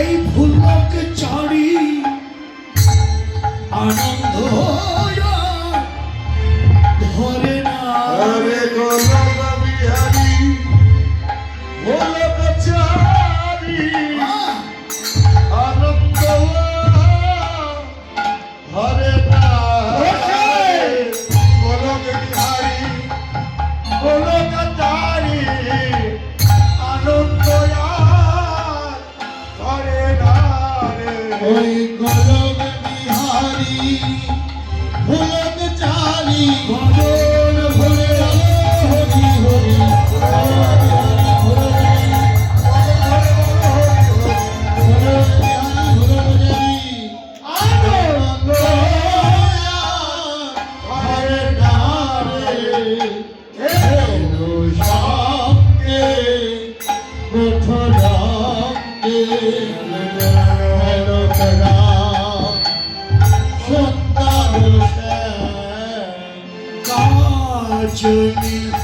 এই ভুল্লভকে চারি journey